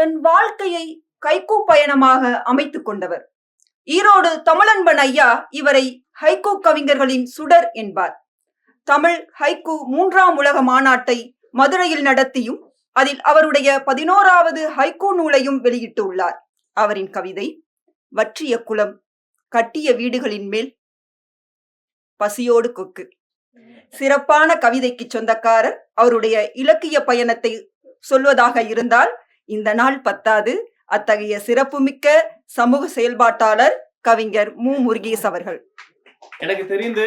தன் வாழ்க்கையை கைக்கூ பயணமாக அமைத்துக் கொண்டவர். ஈரோடு தமிழன்பன் ஐயா இவரை ஹைகோ கவிஞர்களின் சுடர் என்பார். தமிழ் ஹைகோ மூன்றாம் உலக மாநாட்டை மதுரையில் நடத்தியும் அதில் அவருடைய பதினோராவது ஹைகோ நூலையும் வெளியிட்டுள்ளார் அவரின் கவிதை வற்றிய குளம் கட்டிய வீடுகளின் மேல் பசியோடு கொக்கு சிறப்பான கவிதைக்கு சொந்தக்காரர் அவருடைய இலக்கிய பயணத்தை சொல்வதாக இருந்தால் இந்த நாள் பத்தாது. அத்தகைய சிறப்புமிக்க சமூக செயல்பாட்டாளர் கவிஞர் மு. முருகேஸ் அவர்கள். எனக்கு தெரிந்து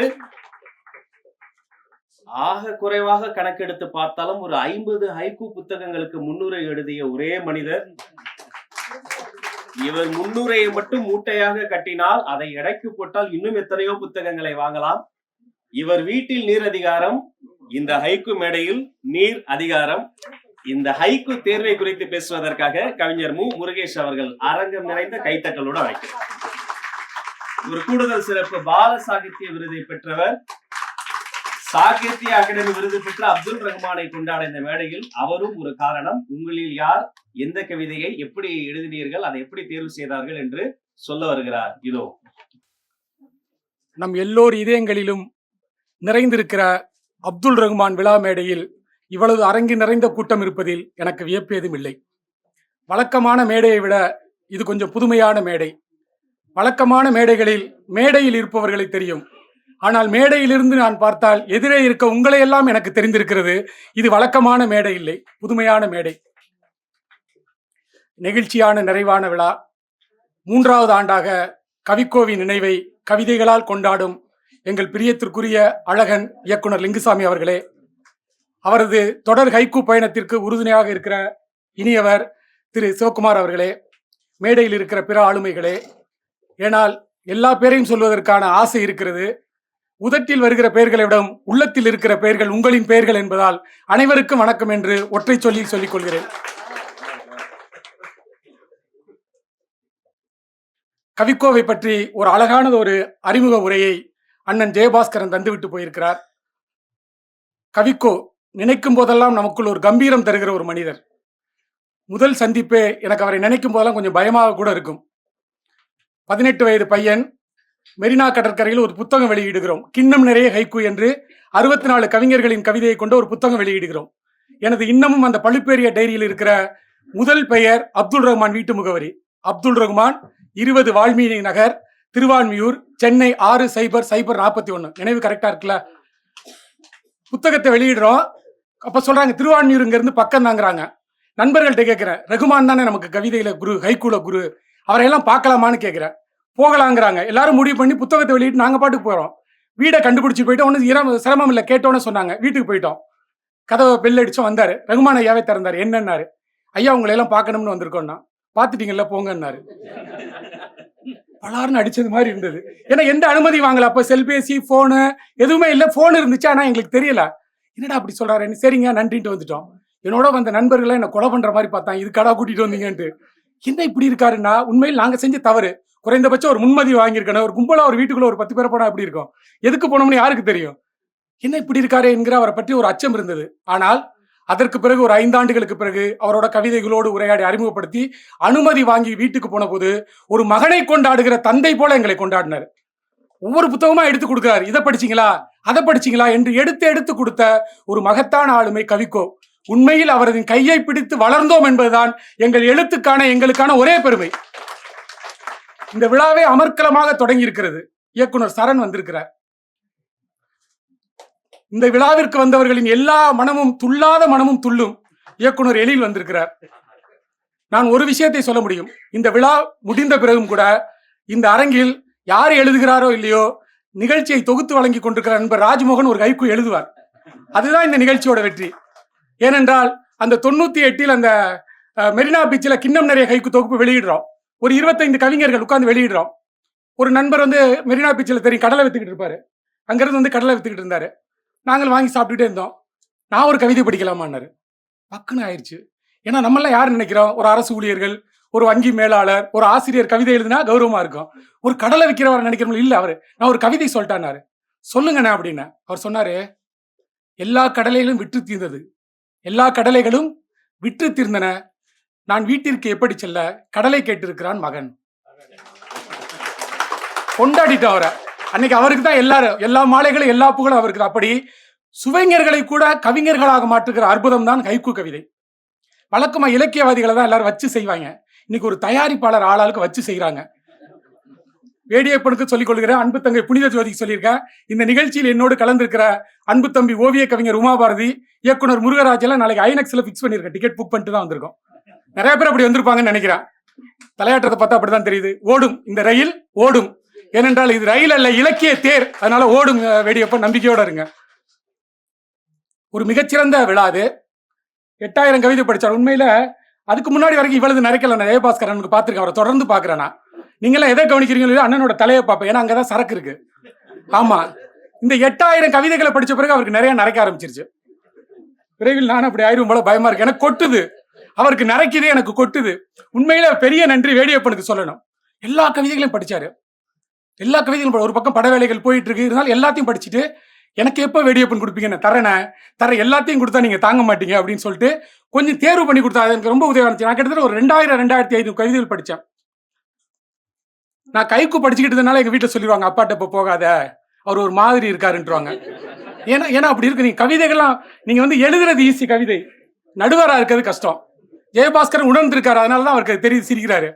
ஆக குறைவாக கணக்கெடுத்து பார்த்தாலும் ஒரு ஐம்பது ஹைக்கூ புத்தகங்களுக்கு முன்னுரை எழுதிய ஒரே மனிதர். இவர் முன்னுரையை மட்டும் மூட்டையாக கட்டினால் அதை எடைக்கு போட்டால் இன்னும் எத்தனையோ புத்தகங்களை வாங்கலாம். இவர் வீட்டில் நீர் அதிகாரம் இந்த ஹைக்கு மேடையில் நீர் அதிகாரம் இந்த ஹைக்கு தேர்வை குறித்து பேசுவதற்காக கவிஞர் மு. முருகேஷ் அவர்கள் அரங்கம் நிறைந்த கைத்தட்டலோடு அழைக்கிறார். ஒரு கூடுதல் சிறப்பு பால சாகித்ய விருதை பெற்றவர். சாகித்ய அகாடமி விருது பெற்ற அப்துல் ரஹ்மானை கொண்டாட இந்த மேடையில் அவரும் ஒரு காரணம். உங்களில் யார் எந்த கவிதையை எப்படி எழுதினீர்கள் அதை எப்படி தேர்வு செய்தார்கள் என்று சொல்ல வருகிறார். இதோ. நம் எல்லோர் இதயங்களிலும் நிறைந்திருக்கிற அப்துல் ரஹ்மான் விழா மேடையில் இவ்வளவு அரங்கி நிறைந்த கூட்டம் இருப்பதில் எனக்கு வியப்பேதும் இல்லை. வழக்கமான மேடையை விட இது கொஞ்சம் புதுமையான மேடை. வழக்கமான மேடைகளில் மேடையில் இருப்பவர்களை தெரியும். ஆனால் மேடையிலிருந்து நான் பார்த்தால் எதிரே இருக்க உங்களையெல்லாம் எனக்கு தெரிந்திருக்கிறது. இது வழக்கமான மேடை இல்லை புதுமையான மேடை. நெகிழ்ச்சியான நிறைவான விழா. மூன்றாவது ஆண்டாக கவிக்கோவின் நினைவை கவிதைகளால் கொண்டாடும் எங்கள் பிரியத்திற்குரிய அழகன் இயக்குனர் லிங்குசாமி அவர்களே அவரது தொடர் ஹைக்கூ பயணத்திற்கு உறுதுணையாக இருக்கிற இனியவர் திரு சிவகுமார் அவர்களே மேடையில் இருக்கிற பிற ஆளுமைகளே ஏனால் எல்லா பேரையும் சொல்வதற்கான ஆசை இருக்கிறது. உதட்டில் வருகிற பெயர்களை விட உள்ளத்தில் இருக்கிற பெயர்கள் உங்களின் பெயர்கள் என்பதால் அனைவருக்கும் வணக்கம் என்று ஒற்றை சொல்லி சொல்லிக் கொள்கிறேன். கவிக்கோவை பற்றி ஒரு அழகானது ஒரு அறிமுக உரையை அண்ணன் ஜெயபாஸ்கரன் தந்துவிட்டு போயிருக்கிறார். கவிக்கோ நினைக்கும் போதெல்லாம் நமக்குள் ஒரு கம்பீரம் தருகிற ஒரு மனிதர். முதல் சந்திப்பே எனக்கு அவரை நினைக்கும் போதெல்லாம் கொஞ்சம் பயமாக கூட இருக்கும். பதினெட்டு வயது பையன் மெரினா கடற்கரையில் ஒரு புத்தகம் வெளியிடுகிறோம். கிண்ணம் நிறைய ஹைக்கு என்று அறுபத்தி நாலு கவிஞர்களின் கவிதையை கொண்டு ஒரு புத்தகம் வெளியிடுகிறோம். எனது இன்னமும் அந்த பழுப்பேரிய டைரியில் இருக்கிற முதல் பெயர் அப்துல் ரஹ்மான் வீட்டு முகவரி. அப்துல் ரஹ்மான் இருபது வால்மீகி நகர் திருவான்மியூர் சென்னை ஆறு சைபர் சைபர் நாற்பத்தி ஒன்று நினைவு கரெக்டாக இருக்குல்ல? புத்தகத்தை வெளியிடுறோம். அப்ப சொல்றாங்க திருவான்மியூர் இங்க இருந்து பக்கம் தாங்கிறாங்க. நண்பர்கள்ட்ட கேட்கிறேன் ரகுமான் தானே நமக்கு கவிதையில குரு ஹைகூல குரு அவரையெல்லாம் பார்க்கலாமான்னு கேட்கிறேன் போகலாங்கிறாங்க. எல்லாரும் முடிவு பண்ணி புத்தகத்தை வெளியிட்டு நாங்க பாட்டுக்கு போறோம். வீடை கண்டுபிடிச்சு போயிட்டோம் ஒன்றும் சிரமம் இல்லை கேட்டோன்னு சொன்னாங்க. வீட்டுக்கு போயிட்டோம். கதவை பெல் அடிச்சோம் வந்தாரு. ரகுமான் ஐயாவே திறந்தாரு. என்னன்னாரு? ஐயா உங்களை எல்லாம் பார்க்கணும்னு வந்திருக்கோம்னா பார்த்துட்டீங்கல்ல போங்கன்னாரு. பலார்னு அடிச்சது மாதிரி இருந்தது. ஏன்னா எந்த அனுமதி வாங்கல. அப்ப செல்பேசி போனு எதுவுமே இல்லை. போன் இருந்துச்சு ஆனா எங்களுக்கு தெரியல. என்னடா அப்படி சொல்றாரு? சரிங்க நன்றின்ட்டு வந்துட்டோம். என்னோட வந்த நண்பர்களை என்ன கொலை பண்ற மாதிரி பார்த்தான். இதுக்காடா கூட்டிட்டு வந்தீங்கன்ட்டு. என்ன இப்படி இருக்காருன்னா உண்மையில் நாங்க செஞ்ச தவறு. குறைந்தபட்சம் ஒரு முன்மதி வாங்கியிருக்கணும் ஒரு கும்பலா ஒரு வீட்டுக்குள்ள ஒரு பத்து பேர் போனா எப்படி இருக்கும்? எதுக்கு போனோம்னு யாருக்கு தெரியும்? என்ன இப்படி இருக்காரு என்கிற அவரை பற்றி ஒரு அச்சம் இருந்தது. ஆனால் அதற்கு பிறகு ஒரு ஐந்தாண்டுகளுக்கு பிறகு அவரோட கவிதைகளோடு உரையாடி அறிமுகப்படுத்தி அனுமதி வாங்கி வீட்டுக்கு போன போது ஒரு மகனை கொண்டாடுகிற தந்தை போல எங்களை கொண்டாடினார். ஒவ்வொரு புத்தகமா எடுத்து கொடுக்குறாரு. இதை படிச்சீங்களா? அதை படிச்சிங்களா என்று எடுத்து எடுத்து கொடுத்த ஒரு மகத்தான ஆளுமை கவிக்கோ. உண்மையில் அவரது கையை பிடித்து வளர்ந்தோம் என்பதுதான் எங்கள் எழுத்துக்கான எங்களுக்கான ஒரே பெருமை. இந்த விழாவே அமர்க்கலமாக தொடங்கி இருக்கிறது இயக்குனர் சரண் வந்திருக்கிறார். இந்த விழாவிற்கு வந்தவர்களின் எல்லா மனமும் துள்ளாத மனமும் துள்ளும் இயக்குனர் எழில் வந்திருக்கிறார். நான் ஒரு விஷயத்தை சொல்ல முடியும். இந்த விழா முடிந்த பிறகும் கூட இந்த அரங்கில் யார் எழுதுகிறாரோ இல்லையோ நிகழ்ச்சியை தொகுத்து வழங்கி கொண்டிருக்கிற நண்பர் ராஜ்மோகன் ஒரு கைக்கு எழுதுவார். அதுதான் இந்த நிகழ்ச்சியோட வெற்றி. ஏனென்றால் அந்த தொண்ணூத்தி எட்டில் அந்த மெரினா பீச்சில் கிண்ணம் நிறைய கைக்கு தொகுப்பு வெளியிடுறோம். ஒரு இருபத்தைந்து கவிஞர்கள் உட்கார்ந்து வெளியிடுறோம். ஒரு நண்பர் வந்து மெரினா பீச்சில் தெரியும் கடலை வித்துக்கிட்டு இருப்பாரு. அங்கிருந்து வந்து கடலை வித்துக்கிட்டு இருந்தாரு. நாங்கள் வாங்கி சாப்பிட்டுட்டே இருந்தோம். நான் ஒரு கவிதை படிக்கலாமான்னாரு. பக்குன்னு ஆயிடுச்சு ஏன்னா நம்மளாம் யார் நினைக்கிறோம்? ஒரு அரசு ஊழியர்கள் ஒரு வங்கி மேலாளர் ஒரு ஆசிரியர் கவிதை எழுதினா கௌரவமா இருக்கும். ஒரு கடலை விற்கிறவர் நினைக்கிறோம் இல்ல அவரு. நான் ஒரு கவிதை சொல்லிட்டானாரு சொல்லுங்கண்ணே அப்படின்னு அவர் சொன்னாரு எல்லா கடலைகளும் விற்று தீர்ந்தது. எல்லா கடலைகளும் விற்று தீர்ந்தன. நான் வீட்டிற்கு எப்படி செல்ல? கடலை கேட்டிருக்கிறான் மகன். கொண்டாடிட்டு அவரை. அன்னைக்கு அவருக்கு தான் எல்லாரும் எல்லா மாலைகளும் எல்லா புகழும் அவருக்கு அப்படி சுவைஞர்களை கூட கவிஞர்களாக மாற்றுகிற அற்புதம் தான் ஹைக்கூ கவிதை. வழக்கமா இலக்கியவாதிகளை தான் எல்லாரும் வச்சு செய்வாங்க. இன்னைக்கு ஒரு தயாரிப்பாளர் ஆளாளுக்கு வச்சு செய்கிறாங்க வேடியப்பனுக்கு சொல்லிக் கொள்கிறேன். அன்பு தங்கை புனித ஜோதிக்கு சொல்லியிருக்கேன். இந்த நிகழ்ச்சியில் என்னோடு கலந்திருக்கிற அன்பு தம்பி ஓவிய கவிஞர் உமாபாரதி இயக்குனர் முருகராஜ் எல்லாம் நாளைக்கு ஐநக்ஸ்ல ஃபிக்ஸ் பண்ணியிருக்கேன் டிக்கெட் புக் பண்ணிட்டு தான் வந்திருக்கோம். நிறைய பேர் அப்படி வந்திருப்பாங்கன்னு நினைக்கிறேன். தலையாட்டத்தை பார்த்தா அப்படிதான் தெரியுது. ஓடும். இந்த ரயில் ஓடும். ஏனென்றால் இது ரயில் அல்ல இலக்கிய தேர். அதனால ஓடும் வேடியப்பன். நம்பிக்கையோட இருங்க. ஒரு மிகச்சிறந்த விழா அது. எட்டாயிரம் கவிதை படித்தார் உண்மையில அதுக்கு முன்னாடி வரைக்கும் இவ்வளவு நிறைக்கல நான் ஜெயபாஸ்கரனுக்கு பார்த்துருக்கேன். அவரை தொடர்ந்து பார்க்கிறேன். நான் நீங்களாம் எதை கவனிக்கிறீங்களோ அண்ணனோட தலையை பார்ப்பேன். ஏன்னா அங்கதான் சரக்கு இருக்கு. ஆமா. இந்த எட்டாயிரம் கவிதைகளை படிச்ச பிறகு அவருக்கு நிறைய நிறைக்க ஆரம்பிச்சிருச்சு. விரைவில் நானும் அப்படி ஆயிரும் போல பயமா இருக்கு. எனக்கு கொட்டுது. அவருக்கு நிறைக்குது எனக்கு கொட்டுது. உண்மையில பெரிய நன்றி வேடியப்பனுக்கு சொல்லணும். எல்லா கவிதைகளையும் படிச்சாரு. எல்லா கவிதைகளும் ஒரு பக்கம் பட வேலைகள் போயிட்டு இருக்கு இருந்தாலும் எல்லாத்தையும் படிச்சுட்டு எனக்கு எப்போ வேடியப்பன் கொடுப்பீங்க? நான் தரேனே. தர எல்லாத்தையும் கொடுத்தா நீங்க தாங்க மாட்டீங்க அப்படின்னு சொல்லிட்டு கொஞ்சம் தேர்வு பண்ணி கொடுத்தா அது எனக்கு ரொம்ப உதவியா இருந்துச்சு. நான் கிட்டத்தட்ட ஒரு ரெண்டாயிரம் ரெண்டாயிரத்தி ஐநூறு கவிதைகள் படித்தேன் நான் கைக்கு படிச்சுக்கிட்டு இருந்தனால எங்க சொல்லிடுவாங்க அப்பாட்ட இப்போ போகாத. அவர் ஒரு மாதிரி இருக்காருன்றவாங்க. ஏன்னா ஏன்னா அப்படி இருக்கு. நீங்க கவிதைகள்லாம் நீங்க வந்து எழுதுறது ஈஸி கவிதை. நடுவராக இருக்கிறது கஷ்டம். ஜெயபாஸ்கர் உணர்ந்திருக்காரு அதனால தான் அவருக்கு தெரியுது சிரிக்கிறாரு.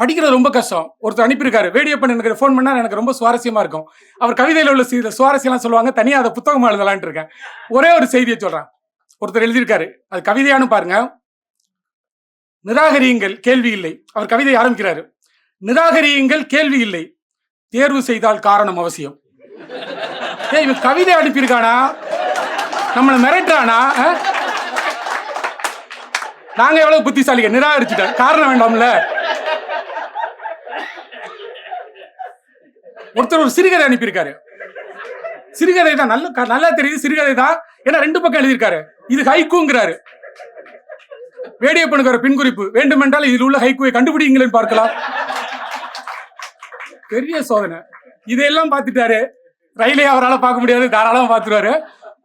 படிக்கிறது ரொம்ப கஷ்டம். ஒருத்தர் அனுப்பியிருக்காரு வேடியப்பன் எனக்கு ஃபோன் பண்ணால் எனக்கு ரொம்ப சுவாரஸ்யமா இருக்கும். அவர் கவிதையில் உள்ள சுவாரஸ்யம்லாம் சொல்லுவாங்க தனியாக அதை புத்தகமாக எழுதலான் இருக்கேன். ஒரே ஒரு செய்தியை சொல்கிறேன் ஒருத்தர் எழுதியிருக்காரு. அது கவிதையானு பாருங்க. நிராகரியுங்கள் கேள்வி இல்லை. அவர் கவிதை ஆரம்பிக்கிறாரு. நிராகரியுங்கள் கேள்வி இல்லை. தேர்வு செய்தால் காரணம் அவசியம். ஏய் இவன் கவிதை அனுப்பியிருக்கானா? நம்மளை மிரட்டுறானா? நாங்க எவ்வளவு புத்திசாலிங்க நிராகரிச்சுட்டோம் காரணம் வேண்டாம்ல. ஒருத்தர் ஒரு சிறுகதை அனுப்பியிருக்காரு. சிறுகதை தான் நல்ல க- நல்லா தெரியுது. சிறுகதை தான் ஏன்னா ரெண்டு பக்கம் எழுதியிருக்காரு. இது ஹைக்கூங்கிறாரு. வேடியப்பனுக்கு பின் பின்குறிப்பு. வேண்டுமென்றால் இதில் உள்ள ஹைக்குவை கண்டுபிடிங்களேன்னு பார்க்கலாம். பெரிய சோதனை. இதையெல்லாம் பார்த்துட்டாரு. ரயிலே அவரால் பார்க்க முடியாது தாராளமாக பார்த்துருவாரு.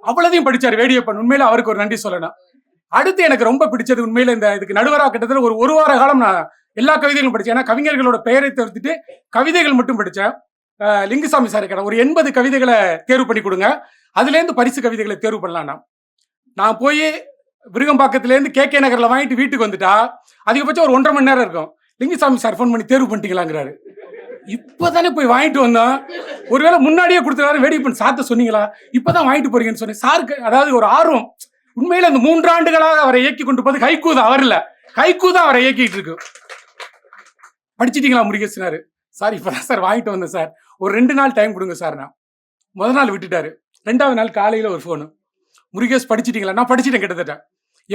அவ்வளோதையும் படிச்சாரு வேடியப்பன். உண்மையில அவருக்கு ஒரு நன்றி சொல்லணும். அடுத்து எனக்கு ரொம்ப பிடிச்சது உண்மையில இந்த இதுக்கு நடுவராக கிட்டத்தட்ட ஒரு ஒரு வார காலம் நான் எல்லா கவிதைகளும் படிச்சேன். ஏன்னா கவிஞர்களோட பெயரை தவிர்த்துட்டு கவிதைகள் மட்டும் படிச்சேன். லிங்குசாமி சார் கிட்ட ஒரு எண்பது கவிதைகளை தேர்வு பண்ணி கொடுங்க. அதுல இருந்து பரிசு கவிதைகளை தேர்வு பண்ணலாம் நான். நான் போய் விருகம்பாக்கத்துலேருந்து கே கே நகரில் வாங்கிட்டு வீட்டுக்கு வந்துட்டா அதிகபட்சம் ஒரு ஒன்றரை மணி நேரம் இருக்கும். லிங்கசாமி சார் ஃபோன் பண்ணி தேர்வு பண்ணிட்டீங்களாங்கிறாரு. இப்பதானே போய் வாங்கிட்டு வந்தோம். ஒருவேளை முன்னாடியே கொடுத்துருவாரு வெடி பண்ணி சாத்த சொன்னீங்களா? இப்போ தான் வாங்கிட்டு போறீங்கன்னு சொன்னேன். சாருக்கு அதாவது ஒரு ஆர்வம். உண்மையில் அந்த மூன்றாண்டுகளாக அவரை இயக்கி கொண்டு போது கைக்கூ தான் அவர் இல்லை கைக்கூ தான் அவரை இயக்கிட்டு இருக்கு. படிச்சிட்டீங்களா முருகேசனாரு? சார் இப்பதான் சார் வாங்கிட்டு வந்தேன் சார். ஒரு ரெண்டு நாள் டைம் கொடுங்க சார் நான். முதல் நாள் விட்டுட்டாரு. ரெண்டாவது நாள் காலையில் ஒரு ஃபோனு முருகேஷ் படிச்சிட்டீங்களா? நான் படிச்சிட்டேன் கிட்டத்தட்ட.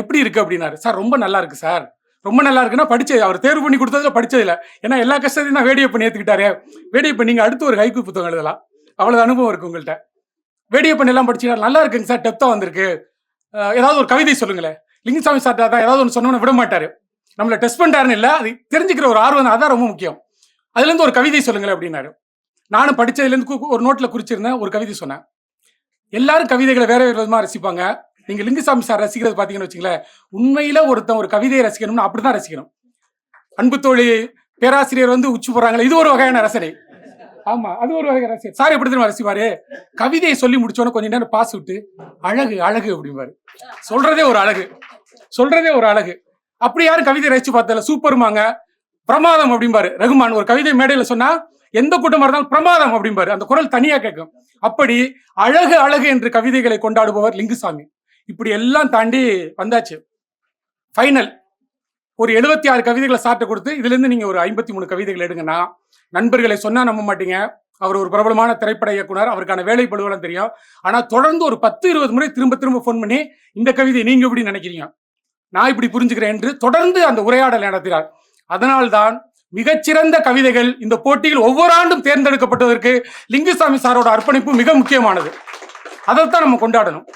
எப்படி இருக்கு அப்படின்னாரு. சார் ரொம்ப நல்லா இருக்கு சார். ரொம்ப நல்லா இருக்குன்னா படிச்சது அவர் தேர்வு பண்ணி கொடுத்ததுல படிச்சது ஏன்னா எல்லா கஷ்டத்தையும் நான் வேடியோ பண்ணி ஏத்துக்கிட்டாரு. நீங்கள் பண்ணி நீங்க அடுத்து ஒரு ஹைக்கு புத்தகம் எழுதலாம். அவ்வளவு அனுபவம் இருக்கு உங்கள்கிட்ட வேடியப்பன் பண்ணி எல்லாம் படிச்சீங்கன்னா நல்லா இருக்குங்க சார். டெப்தா வந்திருக்கு. ஏதாவது ஒரு கவிதை சொல்லுங்களேன். லிங்கசாமி சார் தான் ஏதாவது ஒன்று சொன்னோன்னு விட மாட்டாரு. நம்மளை டெஸ்ட் பண்ணிட்டாருன்னு இல்லை. அது தெரிஞ்சுக்கிற ஒரு ஆர்வம் தான், அதான் ரொம்ப முக்கியம். அதுலேருந்து ஒரு கவிதை சொல்லுங்களேன் அப்படின்னாரு. நானும் படித்ததுலேருந்து ஒரு நோட்டில் குறிச்சிருந்தேன். ஒரு கவிதை சொன்னேன். எல்லாரும் கவிதைகளை வேற வேற விதமா ரசிப்பாங்க. நீங்க லிங்குசாமி சார் ரசிக்கிறது பாத்தீங்கன்னு வச்சுங்களேன் உண்மையில ஒருத்தன் ஒரு கவிதையை ரசிக்கணும்னு அப்படிதான் ரசிக்கணும். அன்பு தோழி பேராசிரியர் வந்து உச்சி போறாங்களே இது ஒரு வகையான ரசனை. ஆமா அது ஒரு வகையான ரசனை. சார் எப்படி தெரியுமா ரசிப்பாரு? கவிதையை சொல்லி முடிச்சோன்னு கொஞ்ச நேரம் பாஸ் விட்டு அழகு அழகு அப்படிம்பாரு. சொல்றதே ஒரு அழகு. சொல்றதே ஒரு அழகு. அப்படி யாரும் கவிதை ரசிச்சு பார்த்ததில்ல. சூப்பருமாங்க பிரமாதம் அப்படிம்பாரு. ரகுமான் ஒரு கவிதை மேடையில சொன்னா எந்த கூட்டமா இருந்தாலும் பிரமாதம் அப்படிம்பாரு. அந்த குரல் தனியா கேட்கும். அப்படி அழகு அழகு என்று கவிதைகளை கொண்டாடுபவர் லிங்குசாமி. இப்படி எல்லாம் தாண்டி வந்தாச்சு. ஃபைனல் ஒரு எழுபத்தி ஆறு கவிதைகளை சாப்பிட்டு கொடுத்து இதுல இருந்து நீங்க ஒரு ஐம்பத்தி மூணு கவிதைகள் எடுங்கன்னா நண்பர்களை சொன்னா நம்ப மாட்டீங்க. அவர் ஒரு பிரபலமான திரைப்பட இயக்குனர். அவருக்கான வேலை பழுவெல்லாம் தெரியும். ஆனா தொடர்ந்து ஒரு பத்து இருபது முறை திரும்ப திரும்ப ஃபோன் பண்ணி இந்த கவிதை நீங்க எப்படி நினைக்கிறீங்க? நான் இப்படி புரிஞ்சுக்கிறேன் என்று தொடர்ந்து அந்த உரையாடல் நடத்தினார். அதனால்தான் மிகச்சிறந்த கவிதைகள் இந்த போட்டியில் ஒவ்வொரு ஆண்டும் தேர்ந்தெடுக்கப்பட்டதற்கு லிங்குசாமி சாரோட அர்ப்பணிப்பு மிக முக்கியமானது. அதைத்தான் நம்ம கொண்டாடணும்.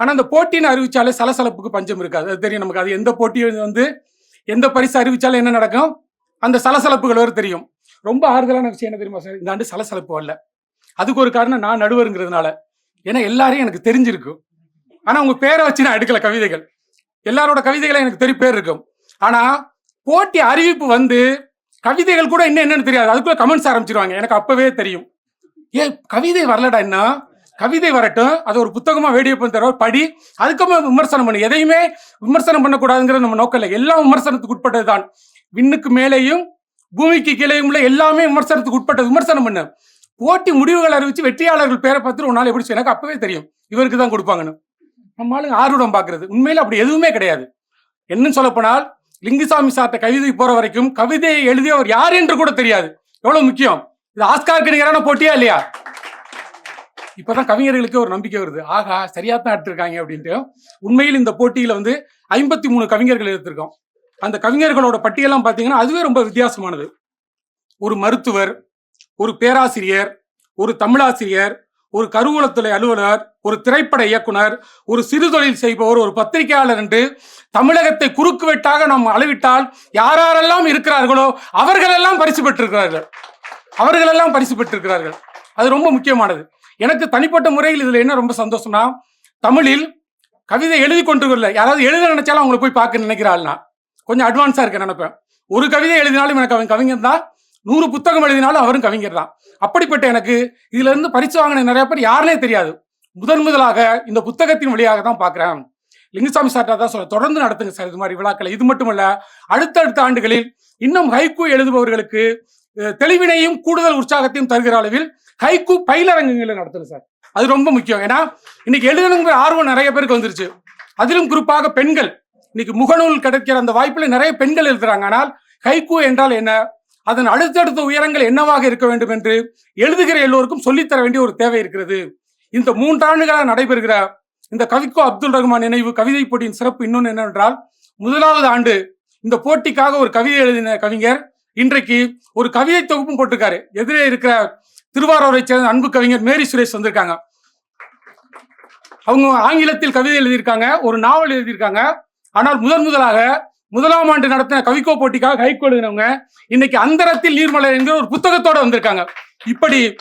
ஆனால் அந்த போட்டின்னு அறிவிச்சாலே சலசலப்புக்கு பஞ்சம் இருக்காது. அது தெரியும் நமக்கு. அது எந்த போட்டியும் வந்து எந்த பரிசு அறிவிச்சாலும் என்ன நடக்கும்? அந்த சலசலப்புகள் வேறு தெரியும். ரொம்ப ஆறுதலான விஷயம் என்ன தெரியுமா சார்? இந்த ஆண்டு சலசலப்பு வரல அதுக்கு ஒரு காரணம் நான் நடுவருங்கிறதுனால. ஏன்னா எல்லாரையும் எனக்கு தெரிஞ்சிருக்கும் ஆனால் உங்க பேரை வச்சு நான் எடுக்கல கவிதைகள். எல்லாரோட கவிதைகளை எனக்கு தெரிய பேர் இருக்கும். ஆனால் போட்டி அறிவிப்பு வந்து கவிதைகள் கூட இன்னும் என்னன்னு தெரியாது. அதுக்குள்ள கமெண்ட்ஸ் ஆரம்பிச்சிருவாங்க. எனக்கு அப்பவே தெரியும். ஏ கவிதை வரலடா என்ன கவிதை வரட்டும். அது ஒரு புத்தகமா வேடியப்பன் தர படி. அதுக்கப்புறம் விமர்சனம் பண்ணு. எதையுமே விமர்சனம் பண்ணக்கூடாதுங்கிறது நம்ம நோக்கம் இல்லை. எல்லாம் விமர்சனத்துக்கு உட்பட்டது தான். விண்ணுக்கு மேலேயும் பூமிக்கு கீழேயும் உள்ள எல்லாமே விமர்சனத்துக்கு உட்பட்டது. விமர்சனம் பண்ணு. போட்டி முடிவுகள் அறிவிச்சு வெற்றியாளர்கள் பேரை பார்த்துட்டு உன்னால எப்படி எனக்கு அப்பவே தெரியும். இவருக்கு தான் கொடுப்பாங்கன்னு. நம்ம ஆளுங்க ஆர்வம் பார்க்கிறது. உண்மையில அப்படி எதுவுமே கிடையாது. என்னன்னு சொல்லப்போனால் லிங்குசாமி சார்ட்ட கவிதை போற வரைக்கும் கவிதையை எழுதியவர் யார் என்று கூட தெரியாது. எவ்வளவு முக்கியம்? இது ஆஸ்காருக்கு நிகரான போட்டியா இல்லையா? இப்பதான் கவிஞர்களுக்கு ஒரு நம்பிக்கை வருது. ஆகா சரியா தான் எடுத்திருக்காங்க அப்படின்ட்டு உண்மையில் இந்த போட்டியில வந்து ஐம்பத்தி மூணு கவிஞர்கள் எடுத்திருக்கோம். அந்த கவிஞர்களோட பட்டியலாம் பாத்தீங்கன்னா அதுவே ரொம்ப வித்தியாசமானது. ஒரு மருத்துவர் ஒரு பேராசிரியர் ஒரு தமிழாசிரியர் ஒரு கருவூலத்துறை அலுவலர் ஒரு திரைப்பட இயக்குனர் ஒரு சிறுதொழில் செய்பவர் ஒரு பத்திரிகையாளர் என்று தமிழகத்தை குறுக்கு வெட்டாக நாம் அளவிட்டால் யாரெல்லாம் இருக்கிறார்களோ அவர்களெல்லாம் பரிசு பெற்றிருக்கிறார்கள். அவர்களெல்லாம் பரிசு பெற்றிருக்கிறார்கள். அது ரொம்ப முக்கியமானது. எனக்கு தனிப்பட்ட முறையில் இதில் என்ன ரொம்ப சந்தோஷம்னா தமிழில் கவிதை எழுதி கொண்டு யாராவது எழுத நினைச்சாலும் அவங்களை போய் பார்க்க நினைக்கிறாள்னா. கொஞ்சம் அட்வான்ஸாக இருக்க நினைப்பேன். ஒரு கவிதை எழுதினாலும் எனக்கு அவன் கவிஞர் தான். நூறு புத்தகம் எழுதினாலும் அவரும் கவிஞர் தான். அப்படிப்பட்ட எனக்கு இதுல இருந்து பரிசு வாங்கின நிறைய பேர் யாருனே தெரியாது. முதன் முதலாக இந்த புத்தகத்தின் வழியாக தான் பாக்குறேன் லிங்குசாமி சார்ட்டா தான் சொல்ல தொடர்ந்து நடத்துங்க சார் இது மாதிரி விழாக்களை. இது மட்டுமல்ல அடுத்தடுத்த ஆண்டுகளில் இன்னும் ஹைக்கூ எழுதுபவர்களுக்கு தெளிவினையும் கூடுதல் உற்சாகத்தையும் தருகிற அளவில் ஹைக்கூ பயிலரங்கங்களை நடத்துங்க சார் அது ரொம்ப முக்கியம். ஏன்னா இன்னைக்கு எழுதணுங்கிற ஆர்வம் நிறைய பேருக்கு வந்துருச்சு. அதிலும் குறிப்பாக பெண்கள். இன்னைக்கு முகநூல் கிடைக்கிற அந்த வாய்ப்புல நிறைய பெண்கள் எழுதுறாங்க. ஆனால் ஹைக்கூ என்றால் என்ன? அதன் அடுத்தடுத்த உயரங்கள் என்னவாக இருக்க வேண்டும் என்று எழுதுகிற எல்லோருக்கும் சொல்லித்தர வேண்டிய ஒரு தேவை இருக்கிறது. இந்த மூன்றாண்டுகளாக நடைபெறுகிற இந்த கவிக்கோ அப்துல் ரஹ்மான் நினைவு கவிதை போட்டியின் சிறப்பு இன்னொன்று என்னவென்றால் முதலாவது ஆண்டு இந்த போட்டிக்காக ஒரு கவிதை எழுதின கவிஞர் இன்றைக்கு ஒரு கவிதை தொகுப்பும் போட்டிருக்காரு. எதிரே இருக்கிற திருவாரூரை சேர்ந்த அன்பு கவிஞர் மேரி சுரேஷ் வந்திருக்காங்க. அவங்க ஆங்கிலத்தில் கவிதை எழுதியிருக்காங்க ஒரு நாவல் எழுதியிருக்காங்க. ஆனால் முதன் முதலாக முதலாம் ஆண்டு நடத்தின கவிக்கோ போட்டிக்காக ஹைகோ எழுதினவங்க இன்னைக்கு அந்தரத்தில் நீர்மலை என்கிற ஒரு புத்தகத்தோட வந்திருக்காங்க. இப்படி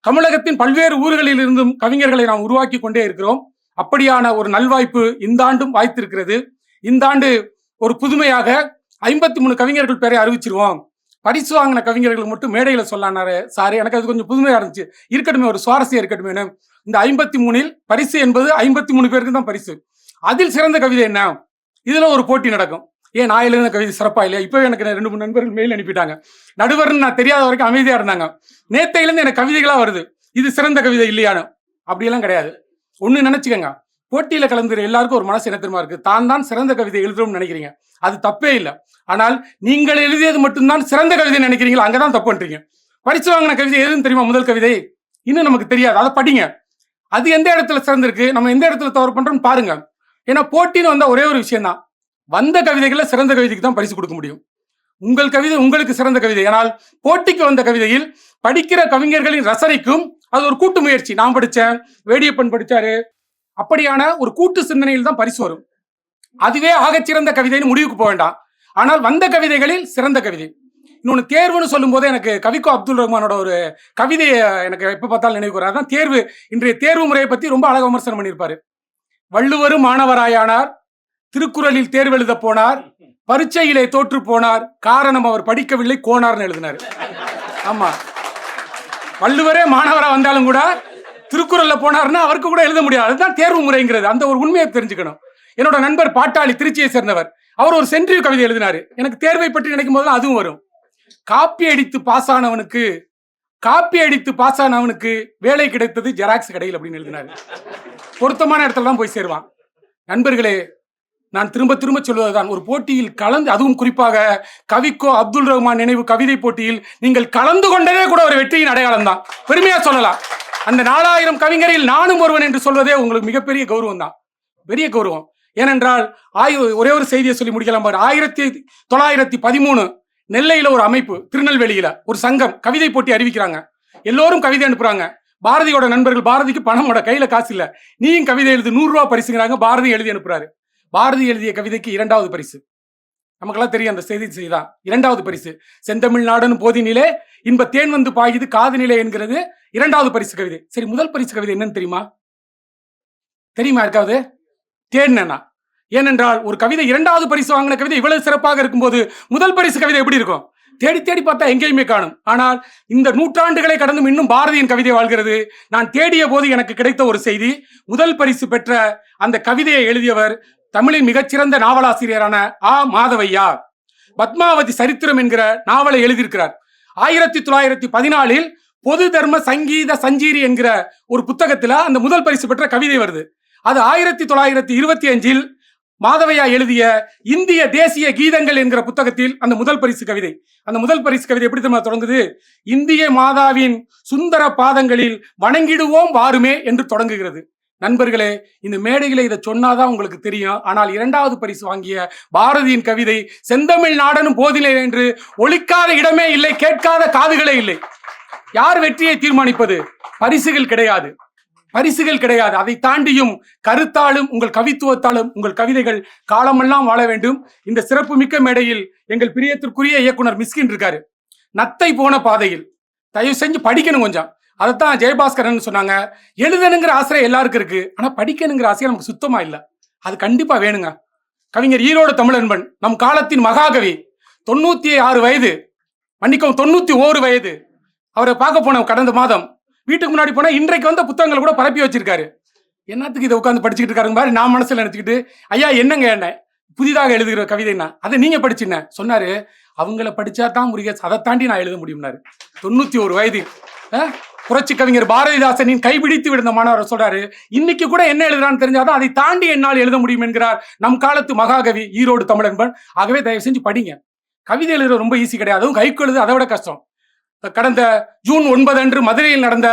தமிழகத்தின் பல்வேறு ஊர்களில் இருந்தும் கவிஞர்களை நாம் உருவாக்கி கொண்டே இருக்கிறோம். அப்படியான ஒரு நல்வாய்ப்பு இந்த ஆண்டும் வாய்த்திருக்கிறது. இந்த ஆண்டு ஒரு புதுமையாக ஐம்பத்தி மூணு கவிஞர்கள் பேரை அறிவிச்சிருவோம். பரிசு வாங்கின கவிஞர்கள் மட்டும் மேடையில சொல்லானாரு. சார் எனக்கு அது கொஞ்சம் புதுமையா இருந்துச்சு. இருக்கட்டுமே ஒரு சுவாரஸ்யம் இருக்கட்டுமே இந்த ஐம்பத்தி மூணில் பரிசு என்பது ஐம்பத்தி மூணு பேருக்கு தான் பரிசு. அதில் சிறந்த கவிதை என்ன? இதுல ஒரு போட்டி நடக்கும். ஏன் நான் எழுதின கவிதை சிறப்பா இல்லையா? இப்போ எனக்கு ரெண்டு மூணு நண்பர்கள் மெயில் அனுப்பிட்டாங்க. நடுவர்னு நான் தெரியாத வரைக்கும் அமைதியா இருந்தாங்க. நேத்தையிலேருந்து எனக்கு கவிதைகளா வருது. இது சிறந்த கவிதை இல்லையானு அப்படியெல்லாம் கிடையாது. ஒண்ணு நினைச்சுக்கங்க. போட்டியில கலந்துற எல்லாருக்கும் ஒரு மனசு என்ன இருக்கு? தான் தான் சிறந்த கவிதை எழுதுறோம்னு நினைக்கிறீங்க. அது தப்பே இல்லை. ஆனால் நீங்கள் எழுதியது மட்டும்தான் சிறந்த கவிதை நினைக்கிறீங்களா? அங்கதான் தப்பு பண்றீங்க. பரிசு வாங்கின கவிதை எதுன்னு தெரியுமா முதல் கவிதை? இன்னும் நமக்கு தெரியாது. அதை படிங்க. அது எந்த இடத்துல சிறந்திருக்கு? நம்ம எந்த இடத்துல தவறு பண்றோம்னு பாருங்க. ஏன்னா போட்டின்னு வந்தால் ஒரே ஒரு விஷயம் தான் வந்த கவிதைகளில் சிறந்த கவிதைக்கு தான் பரிசு கொடுக்க முடியும். உங்கள் கவிதை உங்களுக்கு சிறந்த கவிதை. ஆனால் போட்டிக்கு வந்த கவிதையில் படிக்கிற கவிஞர்களின் ரசனைக்கும் அது ஒரு கூட்டு முயற்சி. நான் படித்தேன் வேடியப்பன் படித்தாரு. அப்படியான ஒரு கூட்டு சிந்தனையில் தான் பரிசு வரும். அதுவே ஆகச்சிறந்த கவிதைன்னு முடிவுக்கு போக வேண்டாம். ஆனால் வந்த கவிதைகளில் சிறந்த கவிதை. இன்னொன்று தேர்வுன்னு சொல்லும்போது எனக்கு கவிக்கோ அப்துல் ரஹ்மானோட ஒரு கவிதையை எனக்கு எப்போ பார்த்தாலும் நினைவு அதுதான் அதான் தேர்வு. இன்றைய தேர்வு முறையை பற்றி ரொம்ப அழகாக விமர்சனம் பண்ணியிருப்பாரு. வள்ளுவரும் மாணவராயானார் திருக்குறளில் தேர்வெழுத போனார். பரீட்சையிலே தோற்று போனார். காரணம் அவர் படிக்கவில்லை கோனார்னு எழுதினார். ஆமா. வள்ளுவரே மாணவரா வந்தாலும் கூட திருக்குறள்ல போனார்னா அவருக்கு கூட எழுத முடியாது. அதுதான் தேர்வு முறைங்கிறது. அந்த ஒரு உண்மையை தெரிஞ்சுக்கணும். என்னோட நண்பர் பாட்டாளி திருச்சியை சேர்ந்தவர். அவர் ஒரு சென்ட்ரிவ் கவிதை எழுதினாரு. எனக்கு தேர்வை பற்றி நினைக்கும் போது அதுவும் வரும். காப்பி அடித்து பாஸ் ஆனவனுக்கு காப்பி அடித்து பாஸ் ஆனவனுக்கு வேலை கிடைத்தது ஜெராக்ஸ் கடையில் அப்படின்னு எழுதினாரு. பொருத்தமான இடத்துல தான் போய் சேருவான். நண்பர்களே நான் திரும்ப திரும்ப சொல்வதுதான். ஒரு போட்டியில் கலந்து அதுவும் குறிப்பாக கவிக்கோ அப்துல் ரஹ்மான் நினைவு கவிதை போட்டியில் நீங்கள் கலந்து கொண்டதே கூட ஒரு வெற்றியின் அடையாளம் தான். பெருமையா சொல்லலாம். அந்த நாலாயிரம் கவிஞரில் நானும் ஒருவன் என்று சொல்வதே உங்களுக்கு மிகப்பெரிய கௌரவம் தான். பெரிய கௌரவம். ஏனென்றால் ஆயு ஒரே ஒரு செய்தியை சொல்லி முடிக்கலாம் பாரு. ஆயிரத்தி தொள்ளாயிரத்தி பதிமூணு நெல்லையில ஒரு அமைப்பு திருநெல்வேலியில ஒரு சங்கம் கவிதை போட்டி அறிவிக்கிறாங்க. எல்லோரும் கவிதை அனுப்புறாங்க. பாரதியோட நண்பர்கள் பாரதிக்கு பணமோட கையில காசு இல்லை. நீயும் கவிதை எழுது நூறுரூவா பரிசுங்கிறாங்க. பாரதி எழுதி அனுப்புறாரு. பாரதி எழுதிய கவிதைக்கு இரண்டாவது பரிசு. நமக்கெல்லாம் தெரியும் அந்த செய்தி செய்தான் இரண்டாவது பரிசு. செந்தமிழ்நாடுன்னு போதினிலே இன்ப தேன் வந்து பாயுது காதுநிலை என்கிறது இரண்டாவது பரிசு கவிதை. சரி முதல் பரிசு கவிதை என்னன்னு தெரியுமா? தெரியுமா இருக்காது தேன்னா ஏனென்றால் ஒரு கவிதை இரண்டாவது பரிசு வாங்கின கவிதை இவ்வளவு சிறப்பாக இருக்கும்போது முதல் பரிசு கவிதை எப்படி இருக்கும்? தேடி தேடி பார்த்தா எங்கேயுமே காணும். ஆனால் இந்த நூற்றாண்டுகளை கடந்தும் இன்னும் பாரதியின் கவிதை வாழ்கிறது. நான் தேடிய போது எனக்கு கிடைத்த ஒரு செய்தி முதல் பரிசு பெற்ற அந்த கவிதையை எழுதியவர் தமிழின் மிகச்சிறந்த நாவலாசிரியரான ஆ. மாதவையா பத்மாவதி சரித்திரம் என்கிற நாவலை எழுதியிருக்கிறார். ஆயிரத்தி தொள்ளாயிரத்தி பதினாலில் பொது தர்ம சங்கீத சஞ்சீரி என்கிற ஒரு புத்தகத்தில் அந்த முதல் பரிசு பெற்ற கவிதை வருது. அது ஆயிரத்தி தொள்ளாயிரத்தி இருபத்தி அஞ்சில் மாதவையா எழுதிய இந்திய தேசிய கீதங்கள் என்கிற புத்தகத்தில் அந்த முதல் பரிசு கவிதை. அந்த முதல் பரிசு கவிதை எப்படி தெரியுமா தொடங்குது? இந்திய மாதாவின் சுந்தர பாதங்களில் வணங்கிடுவோம் வாருமே என்று தொடங்குகிறது. நண்பர்களே இந்த மேடையில இதை சொன்னாதான் உங்களுக்கு தெரியும். ஆனால் இரண்டாவது பரிசு வாங்கிய பாரதியின் கவிதை செந்தமிழ் நாடனும் போதிலே என்று ஒழிக்காத இடமே இல்லை கேட்காத காதுகளே இல்லை. யார் வெற்றியை தீர்மானிப்பது? பரிசுகள் கிடையாது. பரிசுகள் கிடையாது. அதை தாண்டியும் கருத்தாலும் உங்கள் கவித்துவத்தாலும் உங்கள் கவிதைகள் காலமெல்லாம் வாழ வேண்டும். இந்த சிறப்பு மிக்க மேடையில் எங்கள் பிரியத்திற்குரிய இயக்குனர் மிஸ்கின் இருக்காரு. நத்தை போன பாதையில். தயவு செஞ்சு படிக்கணும் கொஞ்சம். அதைத்தான் ஜெயபாஸ்கரன் சொன்னாங்க. எழுதணுங்கிற ஆசிரியர் எல்லாருக்கும் இருக்கு. ஆனா படிக்கணுங்கிற ஆசிரியர் நமக்கு சுத்தமா இல்லை. அது கண்டிப்பா வேணுங்க. கவிஞர் ஈரோடு தமிழன்பன் நம் காலத்தின் மகாகவி தொண்ணூத்தி ஆறு வயது மன்னிக்கவும் தொண்ணூத்தி ஓரு வயது. அவரை பார்க்க போனோம் கடந்த மாதம் வீட்டுக்கு முன்னாடி போனா இன்றைக்கு வந்த புத்தகங்களை கூட பரப்பி வச்சிருக்காரு. என்னத்துக்கு இதை உட்காந்து படிச்சுக்கிட்டு இருக்காருங்க மாதிரி நான் மனசுல நினைச்சுக்கிட்டு ஐயா என்னங்க என்ன? புதிதாக எழுதுகிற கவிதைன்னா அதை நீங்க படிச்சுன்ன. சொன்னாரு. அவங்கள படிச்சா தான் முருகேஷ் அதை தாண்டி நான் எழுத முடியும்னாரு. தொண்ணூத்தி ஒரு வயது. அஹ், புரட்சி கவிஞர் பாரதிதாசனின் கைபிடித்து விடுந்த மாணவர் சொல்றாரு இன்னைக்கு கூட என்ன எழுதுறான்னு தெரிஞ்சாதான் அதை தாண்டி என்னால் எழுத முடியும் என்கிறார் நம் காலத்து மகாகவி ஈரோடு தமிழன்பன். ஆகவே தயவு செஞ்சு படிங்க. கவிதை எழுதுறது ரொம்ப ஈஸி கிடையாது. அதுவும் கைக்கு எழுது அதை விட கஷ்டம். கடந்த ஜூன் ஒன்பது அன்று மதுரையில் நடந்த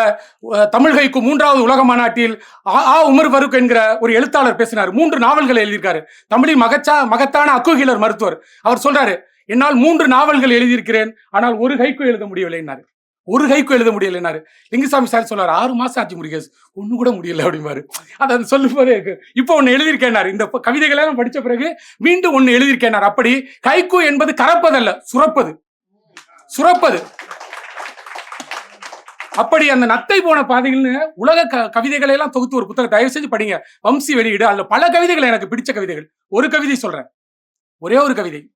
தமிழ் கைக்கு மூன்றாவது உலக மாநாட்டில் ஆ ஆ உமர் ஃபரூக் என்கிற ஒரு எழுத்தாளர் பேசினார். மூன்று நாவல்களை எழுதியிருக்காரு. தமிழின் மகச்சா மகத்தான அக்குகிலர் மருத்துவர். அவர் சொல்றாரு என்னால் மூன்று நாவல்கள் எழுதியிருக்கிறேன் ஆனால் ஒரு கைக்கு எழுத முடியவில்லைன்னாரு. ஒரு கைக்கு எழுத முடியலைனாரு லிங்குசாமி சார் சொல்றாரு ஆறு மாசம் ஆச்சு முருகேஷ் ஒண்ணு கூட முடியல அப்படிம்பாரு. அதை அது சொல்லும் போதே இருக்கு. இப்போ ஒன்னு எழுதியிருக்கேனார் இந்த ப- கவிதைகளை எல்லாம் படிச்ச பிறகு மீண்டும் ஒன்னு எழுதியிருக்கேனார் அப்படி கைக்கு என்பது கறப்பதல்ல சுரப்பது. சுரப்பது. அப்படி அந்த நத்தை போன பாதைகள்னு உலக க- கவிதைகளை எல்லாம் தொகுத்து ஒரு புத்தகம் தயவு செஞ்சு படிங்க. வம்சி வெளியீடு அதுல பல கவிதைகள் எனக்கு பிடிச்ச கவிதைகள். ஒரு கவிதை சொல்றேன். ஒரே ஒரு கவிதை.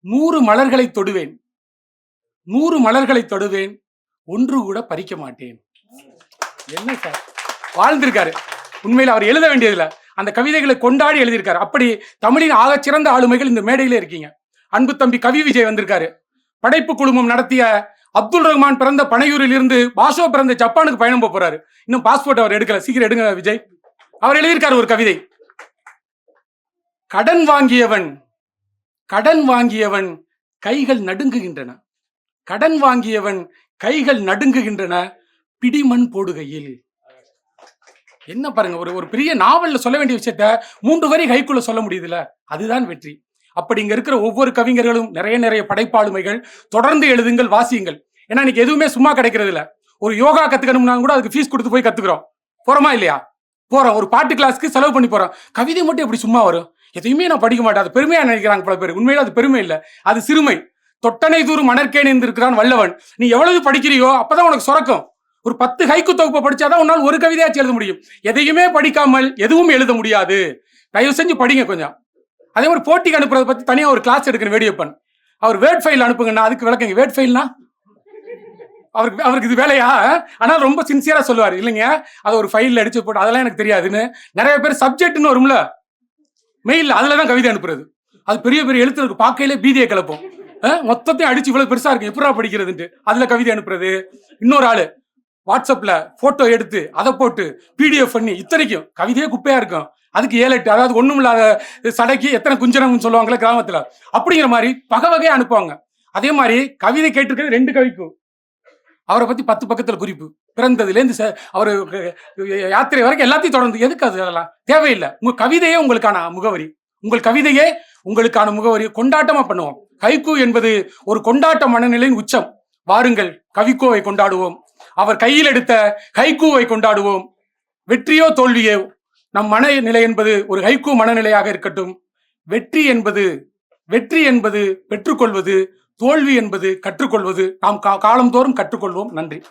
நூறு மலர்களை தொடுவேன். நூறு மலர்களை தொடுவேன். ஒன்று கூட பறிக்க மாட்டேன். என்ன சார்? வாழ்ந்திருக்காரு. உண்மையில் அவர் எழுத வேண்டியதில்ல. அந்த கவிதைகளை கொண்டாடி எழுதியிருக்காரு. அப்படி தமிழின் ஆகச்சிறந்த ஆளுமைகள் இந்த மேடையில இருக்கீங்க. அன்பு தம்பி கவி விஜய் வந்திருக்காரு. படைப்பு குழுமம் நடத்திய அப்துல் ரஹ்மான் பிறந்த பனையூரில் இருந்து பாஷோ பிறந்த ஜப்பானுக்கு பயணம் போக போறாரு. இன்னும் பாஸ்போர்ட் அவர் எடுக்கல. சீக்கிரம் எடுங்க விஜய். அவர் எழுதியிருக்காரு ஒரு கவிதை. கடன் வாங்கியவன் கடன் வாங்கியவன் கைகள் நடுங்குகின்றன. கடன் வாங்கியவன் கைகள் நடுங்குகின்றன பிடிமண் போடுகையில். என்ன பாருங்க ஒரு ஒரு பெரிய நாவல்ல சொல்ல வேண்டிய விஷயத்த மூன்று வரி கைக்குள்ள சொல்ல முடியுதுல அதுதான் வெற்றி. அப்படி இங்க இருக்கிற ஒவ்வொரு கவிஞர்களும் நிறைய நிறைய படைப்பாளுமைகள் தொடர்ந்து எழுதுங்கள் வாசியுங்கள். ஏன்னா இன்னைக்கு எதுவுமே சும்மா கிடைக்கிறது இல்ல ஒரு யோகா கத்துக்கணும்னா கூட அதுக்கு ஃபீஸ் கொடுத்து போய் கத்துக்கிறோம். போறோமா இல்லையா? போறோம். ஒரு பாட்டு கிளாஸ்க்கு செலவு பண்ணி போறோம். கவிதை மட்டும் எப்படி சும்மா வரும்? எதையுமே நான் படிக்க மாட்டேன். அது பெருமையா நினைக்கிறாங்க பல பேர். உண்மையில அது பெருமை இல்லை. அது சிறுமை. தொட்டனை தூர் மணற்கேணிந்திருக்கிறான் வல்லவன். நீ எவ்வளவு படிக்கிறியோ அப்பதான் உனக்கு சுரக்கும். ஒரு பத்து ஹைக்கு தொகுப்பை படிச்சாதான் உன்னால் ஒரு கவிதையாச்சு எழுத முடியும். எதையுமே படிக்காமல் எதுவும் எழுத முடியாது. தயவு செஞ்சு படிங்க கொஞ்சம். அதே மாதிரி போட்டிக்கு அனுப்புறதை பத்தி தனியா ஒரு கிளாஸ் எடுக்கணும் வேடியப்பன் அவர் வேர்ட் ஃபைல் அனுப்புங்கண்ணா அதுக்கு விளக்குங்க. வேர்ட் ஃபைல்னா அவருக்கு அவருக்கு இது வேலையா? ஆனால் ரொம்ப சின்சியரா சொல்லுவார். இல்லைங்க அதை ஒரு ஃபைல்ல அடிச்சு போட்டு அதெல்லாம் எனக்கு தெரியாதுன்னு. நிறைய பேர் சப்ஜெக்ட்னு வரும்ல. மெயில் அதுல தான் கவிதை அனுப்புறது. அது பெரிய பெரிய எழுத்துருக்கு பார்க்கையிலே பீதியை கிளப்போம். மொத்தத்தையும் அடிச்சு இவ்வளவு பெருசா இருக்கு. எப்படா படிக்கிறதுன்ட்டு. அதுல கவிதை அனுப்புறது. இன்னொரு ஆளு வாட்ஸ்அப்ல போட்டோ எடுத்து அதை போட்டு பிடிஎஃப் பண்ணி இத்தனைக்கும். கவிதையே குப்பையா இருக்கும். அதுக்கு ஏழு எட்டு அதாவது ஒண்ணும் இல்லாத சடைக்கு எத்தனை குஞ்சனம்னு சொல்லுவாங்களே கிராமத்துல. அப்படிங்கிற மாதிரி பக வகையா அனுப்புவாங்க. அதே மாதிரி கவிதை கேட்டிருக்கிறது ரெண்டு கவிக்கும். அவரை பத்தி பத்து பக்கத்துல குறிப்பு. பிறந்ததுலேருந்து ச- அவரு யாத்திரை வரைக்கும் எல்லாத்தையும் தொடர்ந்து. எதுக்கு அது அதெல்லாம்? தேவையில்லை. உங்க கவிதையே உங்களுக்கான முகவரி. உங்கள் கவிதையே உங்களுக்கான முகவரி கொண்டாட்டமா பண்ணுவோம். கைக்கு என்பது ஒரு கொண்டாட்ட மனநிலையின் உச்சம். வாருங்கள் கவிக்கோவை கொண்டாடுவோம். அவர் கையில் எடுத்த கைக்கூவை கொண்டாடுவோம். வெற்றியோ தோல்வியோ நம் மனநிலை என்பது ஒரு ஹைகூ மனநிலையாக இருக்கட்டும். வெற்றி என்பது வெற்றி என்பது பெற்றுக்கொள்வது தோல்வி என்பது கற்றுக்கொள்வது. நாம் கா- காலந்தோறும் கற்றுக்கொள்வோம். நன்றி.